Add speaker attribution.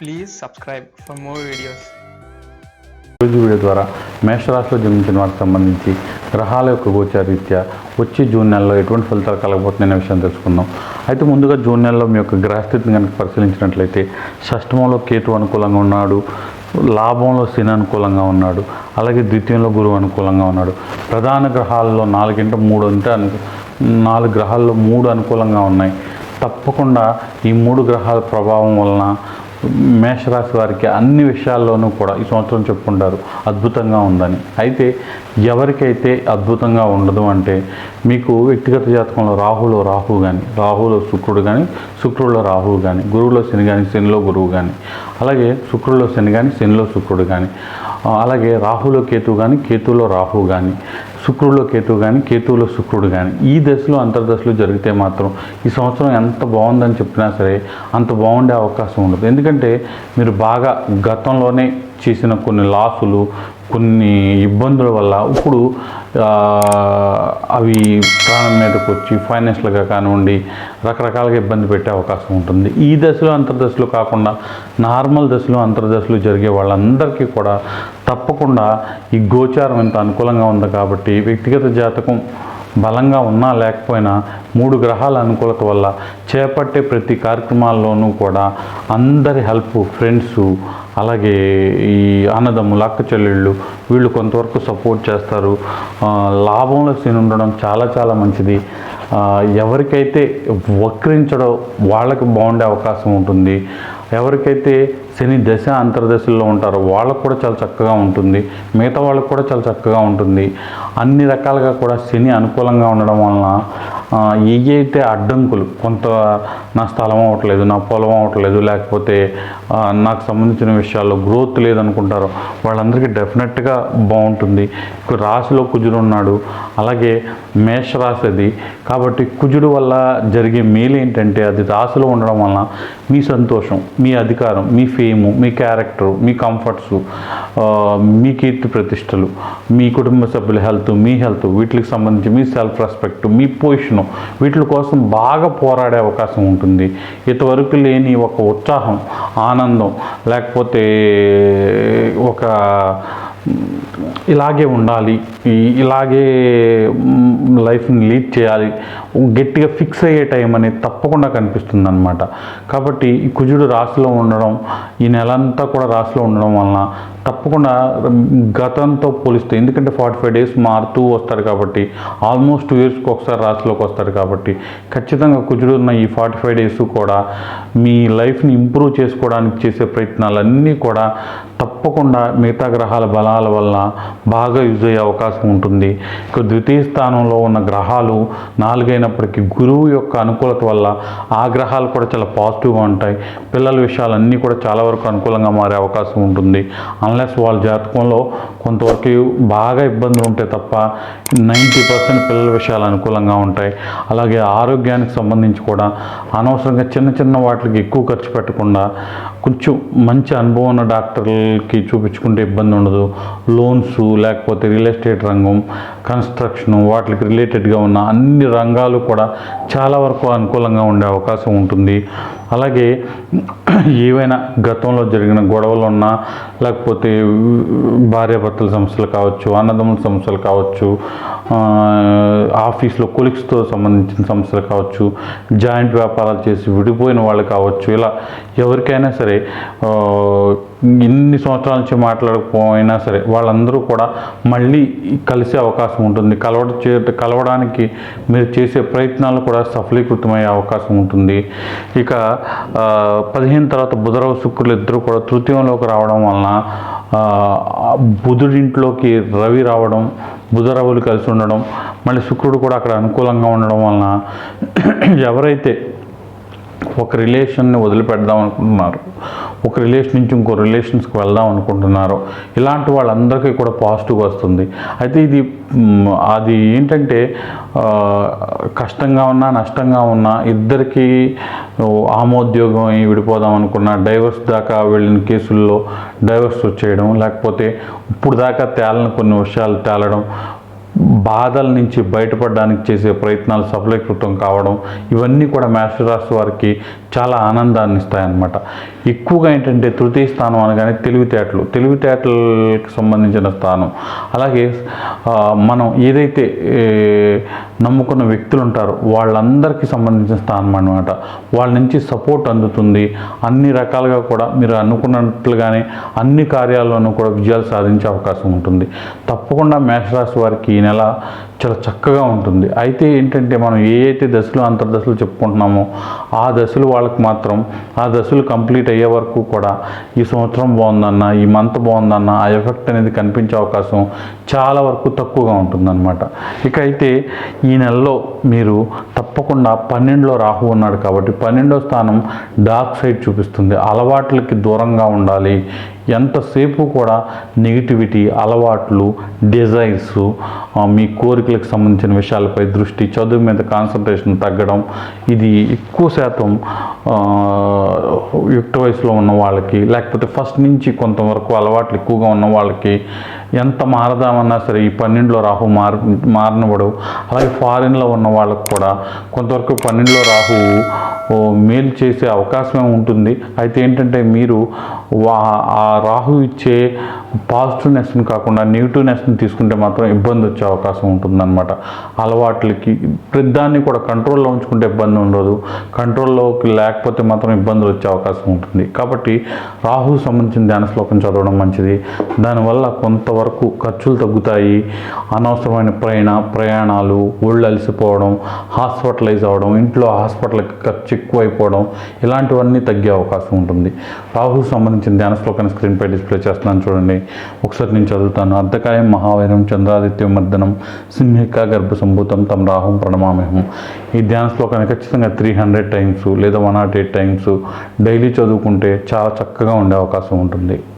Speaker 1: Please subscribe for more videos
Speaker 2: రోజు video ద్వారా మేషరాశిలో జన్మించిన వారికి సంబంధించి గ్రహాల యొక్క గోచారీత్యా వచ్చే జూన్ నెలలో ఎటువంటి ఫలితాలు కలగబోతున్నాయనే విషయం తెలుసుకుందాం. అయితే ముందుగా జూన్ నెలలో మీ యొక్క గ్రహస్థితిని కనుక పరిశీలించినట్లయితే షష్టమంలో కేతు అనుకూలంగా ఉన్నాడు లాభంలో శని అనుకూలంగా ఉన్నాడు అలాగే ద్వితీయంలో గురువు అనుకూలంగా ఉన్నాడు. ప్రధాన గ్రహాల్లో నాలుగింట మూడు అంటే అను నాలుగు గ్రహాల్లో మూడు అనుకూలంగా ఉన్నాయి. తప్పకుండా ఈ మూడు గ్రహాల ప్రభావం వలన మేషరాశి వారికి అన్ని విషయాల్లోనూ కూడా ఈ సంవత్సరం చెప్పుకుంటారు. అద్భుతంగా ఉందని. అయితే ఎవరికైతే అద్భుతంగా ఉండదు అంటే మీకు వ్యక్తిగత జాతకంలో రాహులో రాహు కానీ రాహులో శుక్రుడు కానీ శుక్రుడిలో రాహువు కానీ గురువులో శని కానీ శనిలో గురువు కానీ అలాగే శుక్రుడిలో శని కానీ శనిలో శుక్రుడు కానీ అలాగే రాహులో కేతువు కానీ కేతువులో రాహు కానీ శుక్రుడిలో కేతువు కానీ కేతువులో శుక్రుడు కానీ ఈ దశలో అంతర్దశలో జరిగితే మాత్రం ఈ సంవత్సరం ఎంత బాగుందని చెప్పినా సరే అంత బాగుండే అవకాశం ఉండదు. ఎందుకంటే మీరు బాగా గతంలోనే చేసిన కొన్ని లాసులు కొన్ని ఇబ్బందుల వల్ల ఇప్పుడు అవి ప్రాణం మీదకి వచ్చి ఫైనాన్షియల్గా కానివ్వండి రకరకాలుగా ఇబ్బంది పెట్టే అవకాశం ఉంటుంది. ఈ దశలో అంతర్దశలో కాకుండా నార్మల్ దశలో అంతర్దశలు జరిగే వాళ్ళందరికీ కూడా తప్పకుండా ఈ గోచారం ఎంత అనుకూలంగా ఉంది కాబట్టి వ్యక్తిగత జాతకం బలంగా ఉన్నా లేకపోయినా మూడు గ్రహాల అనుకూలత వల్ల చేపట్టే ప్రతి కార్యక్రమాల్లోనూ కూడా అందరి హెల్ప్ ఫ్రెండ్స్ అలాగే ఈ అన్నదమ్ములు అక్క చెల్లెళ్ళు వీళ్ళు కొంతవరకు సపోర్ట్ చేస్తారు. లాభంలో శని ఉండడం చాలా చాలా మంచిది. ఎవరికైతే వక్రించడో వాళ్ళకి బాగుండే అవకాశం ఉంటుంది. ఎవరికైతే శని దశ అంతర్దశల్లో ఉంటారో వాళ్ళకు కూడా చాలా చక్కగా ఉంటుంది. మిగతా వాళ్ళకు కూడా చాలా చక్కగా ఉంటుంది. అన్ని రకాలుగా కూడా శని అనుకూలంగా ఉండడం వలన ఏవైతే అడ్డంకులు కొంత నా స్థలం అవ్వట్లేదు నా పొలం అవ్వట్లేదు లేకపోతే నాకు సంబంధించిన విషయాల్లో గ్రోత్ లేదనుకుంటారో వాళ్ళందరికీ డెఫినెట్గా బాగుంటుంది. ఇప్పుడు రాశిలో కుజుడు ఉన్నాడు అలాగే మేష రాశి అది. కాబట్టి కుజుడు వల్ల జరిగే మేలు ఏంటంటే అది రాశిలో ఉండడం వలన మీ సంతోషం మీ అధికారం మీ ఫేము మీ క్యారెక్టరు మీ కంఫర్ట్స్ మీ కీర్తి ప్రతిష్టలు మీ కుటుంబ సభ్యుల హెల్త్ మీ హెల్త్ వీటికి సంబంధించి మీ సెల్ఫ్ రెస్పెక్ట్ మీ పొజిషన్ వీటి కోసం బాగా పోరాడే అవకాశం ఉంటుంది. ఇంతవరకు లేని ఒక ఉత్సాహం ఆనందం లేకపోతే ఒక ఇలాగే ఉండాలి. ఇలాగే లైఫ్ని లీడ్ చేయాలి. గట్టిగా ఫిక్స్ అయ్యే టైం అనేది తప్పకుండా కనిపిస్తుంది అనమాట కాబట్టి ఈ కుజుడు రాశిలో ఉండడం ఈ నెలంతా కూడా రాశిలో ఉండడం వలన తప్పకుండా గతంతో పోలిస్తే ఎందుకంటే ఫార్టీ ఫైవ్ డేస్ మారుతూ వస్తారు కాబట్టి ఆల్మోస్ట్ టూ ఇయర్స్కి ఒకసారి రాశిలోకి వస్తారు కాబట్టి ఖచ్చితంగా కుజుడు ఉన్న ఈ ఫార్టీ ఫైవ్ డేస్ కూడా మీ లైఫ్ని ఇంప్రూవ్ చేసుకోవడానికి చేసే ప్రయత్నాలన్నీ కూడా తప్పకుండా మిగతా గ్రహాల బలాల వల్ల బాగా యూజ్ అయ్యే అవకాశం ఉంటుంది. ఇక ద్వితీయ స్థానంలో ఉన్న గ్రహాలు నాలుగైనప్పటికీ గురువు యొక్క అనుకూలత వల్ల ఆ గ్రహాలు కూడా చాలా పాజిటివ్గా ఉంటాయి. పిల్లల విషయాలన్నీ కూడా చాలా వరకు అనుకూలంగా మారే అవకాశం ఉంటుంది. అన్లెస్ వాళ్ళ జాతకంలో కొంతవరకు బాగా ఇబ్బందులు ఉంటాయి తప్ప నైంటీ పర్సెంట్ పిల్లల విషయాలు అనుకూలంగా ఉంటాయి. అలాగే ఆరోగ్యానికి సంబంధించి కూడా అనవసరంగా చిన్న చిన్న వాటికి ఎక్కువ ఖర్చు పెట్టకుండా కొంచెం మంచి అనుభవం ఉన్న డాక్టర్లకి చూపించుకుంటే ఇబ్బంది ఉండదు. లోన్స్ లేకపోతే రియల్ ఎస్టేట్ రంగం కన్స్ట్రక్షన్ వాటికి రిలేటెడ్గా ఉన్న అన్ని రంగాలు కూడా చాలా వరకు అనుకూలంగా ఉండే అవకాశం ఉంటుంది. అలాగే ఏవైనా గతంలో జరిగిన గొడవలు ఉన్నా లేకపోతే భార్యాభర్తల సమస్యలు కావచ్చు అన్నదమ్ముల సమస్యలు కావచ్చు ఆఫీస్లో కొలిక్స్తో సంబంధించిన సమస్యలు కావచ్చు జాయింట్ వ్యాపారాలు చేసి విడిపోయిన వాళ్ళు కావచ్చు ఇలా ఎవరికైనా సరే సరే ఇన్ని సంవత్సరాల నుంచి మాట్లాడకపోయినా సరే వాళ్ళందరూ కూడా మళ్ళీ కలిసే అవకాశం ఉంటుంది. కలవడ చే కలవడానికి మీరు చేసే ప్రయత్నాలు కూడా సఫలీకృతమయ్యే అవకాశం ఉంటుంది. ఇక పదిహేను తర్వాత బుధరావు శుక్రులు ఇద్దరు కూడా తృతీయంలోకి రావడం వలన బుధుడింట్లోకి రవి రావడం బుధరవులు కలిసి ఉండడం మళ్ళీ శుక్రుడు కూడా అక్కడ అనుకూలంగా ఉండడం వలన ఎవరైతే ఒక రిలేషన్ని వదిలిపెడదాం అనుకుంటున్నారు ఒక రిలేషన్ నుంచి ఇంకో రిలేషన్స్కి వెళ్దాం అనుకుంటున్నారు. ఇలాంటి వాళ్ళందరికీ కూడా పాజిటివ్ వస్తుంది. అయితే ఇది అది ఏంటంటే కష్టంగా ఉన్నా నష్టంగా ఉన్నా ఇద్దరికి ఆమోద్యోగం అయి విడిపోదాం అనుకున్న డైవర్స్ దాకా వెళ్ళిన కేసుల్లో డైవర్స్ వచ్చేయడం లేకపోతే ఇప్పుడు దాకా తేలని కొన్ని విషయాలు తేలడం బాధల నుంచి బయటపడడానికి చేసే ప్రయత్నాలు సఫలీకృతం కావడం ఇవన్నీ కూడా మేషరాశి వారికి చాలా ఆనందాన్ని ఇస్తాయన్నమాట. ఎక్కువగా ఏంటంటే తృతీయ స్థానం అనగానే తెలివితేటలు తెలివితేటలకు సంబంధించిన స్థానం. అలాగే మనం ఏదైతే నమ్ముకున్న వ్యక్తులు ఉంటారో వాళ్ళందరికీ సంబంధించిన స్థానం అనమాట వాళ్ళ నుంచి సపోర్ట్ అందుతుంది. అన్ని రకాలుగా కూడా మీరు అనుకున్నట్లుగానే అన్ని కార్యాల్లోనూ కూడా విజయాలు సాధించే అవకాశం ఉంటుంది. తప్పకుండా మేషరాశి వారికి ఈ 来了。చాలా చక్కగా ఉంటుంది. అయితే ఏంటంటే మనం ఏ అయితే దశలు అంతర్దశలు చెప్పుకుంటున్నామో ఆ దశలు వాళ్ళకి మాత్రం ఆ దశలు కంప్లీట్ అయ్యే వరకు కూడా ఈ సంవత్సరం బాగుందన్న ఈ మంత్ బాగుందన్న ఆ ఎఫెక్ట్ అనేది కనిపించే అవకాశం చాలా వరకు తక్కువగా ఉంటుందన్నమాట. ఇక అయితే ఈ నెలలో మీరు తప్పకుండా పన్నెండులో రాహు ఉన్నాడు కాబట్టి పన్నెండో స్థానం డార్క్ సైడ్ చూపిస్తుంది. అలవాట్లకి దూరంగా ఉండాలి. ఎంతసేపు కూడా నెగిటివిటీ అలవాట్లు డిజైర్స్ మీ కోరిక కోరికలకు సంబంధించిన విషయాలపై దృష్టి చదువు మీద కాన్సన్ట్రేషన్ తగ్గడం ఇది ఎక్కువ శాతం యుక్త వయసులో ఉన్న వాళ్ళకి లేకపోతే ఫస్ట్ నుంచి కొంతవరకు అలవాట్లు ఎక్కువగా ఉన్న వాళ్ళకి ఎంత మారదామన్నా సరే ఈ పన్నెండులో రాహు మార్ మారనివ్వడు అలాగే ఫారిన్లో ఉన్న వాళ్ళకు కూడా కొంతవరకు పన్నెండులో రాహు మేలు చేసే అవకాశమే ఉంటుంది. అయితే ఏంటంటే మీరు వా ఆ రాహు ఇచ్చే పాజిటివ్నెస్ని కాకుండా నెగిటివ్నెస్ని తీసుకుంటే మాత్రం ఇబ్బంది వచ్చే అవకాశం ఉంటుందన్నమాట. అలవాట్లకి ప్రతిదాన్ని కూడా కంట్రోల్లో ఉంచుకుంటే ఇబ్బంది ఉండదు. కంట్రోల్లోకి లేకపోతే మాత్రం ఇబ్బందులు వచ్చే అవకాశం ఉంటుంది. కాబట్టి రాహు సంబంధించిన ధ్యాన శ్లోకం చదవడం మంచిది. దానివల్ల కొంత వరకు ఖర్చులు తగ్గుతాయి. అనవసరమైన ప్రయాణ ప్రయాణాలు ఒళ్ళు అలసిపోవడం హాస్పిటలైజ్ అవ్వడం ఇంట్లో హాస్పిటల్కి ఖర్చు ఎక్కువైపోవడం ఇలాంటివన్నీ తగ్గే అవకాశం ఉంటుంది. రాహు సంబంధించిన ధ్యాన శ్లోకాన్ని స్క్రీన్పై డిస్ప్లే చేస్తున్నాను చూడండి. ఒకసారి నేను చదువుతాను. అర్ధకాయం మహావైరం చంద్రాదిత్య మర్దనం సింహిక గర్భ సంభూతం తమ రాహం ప్రణమామేహం. ఈ ధ్యాన శ్లోకాన్ని ఖచ్చితంగా త్రీ హండ్రెడ్ టైమ్స్ లేదా one not eight times daily చదువుకుంటే చాలా చక్కగా ఉండే అవకాశం ఉంటుంది.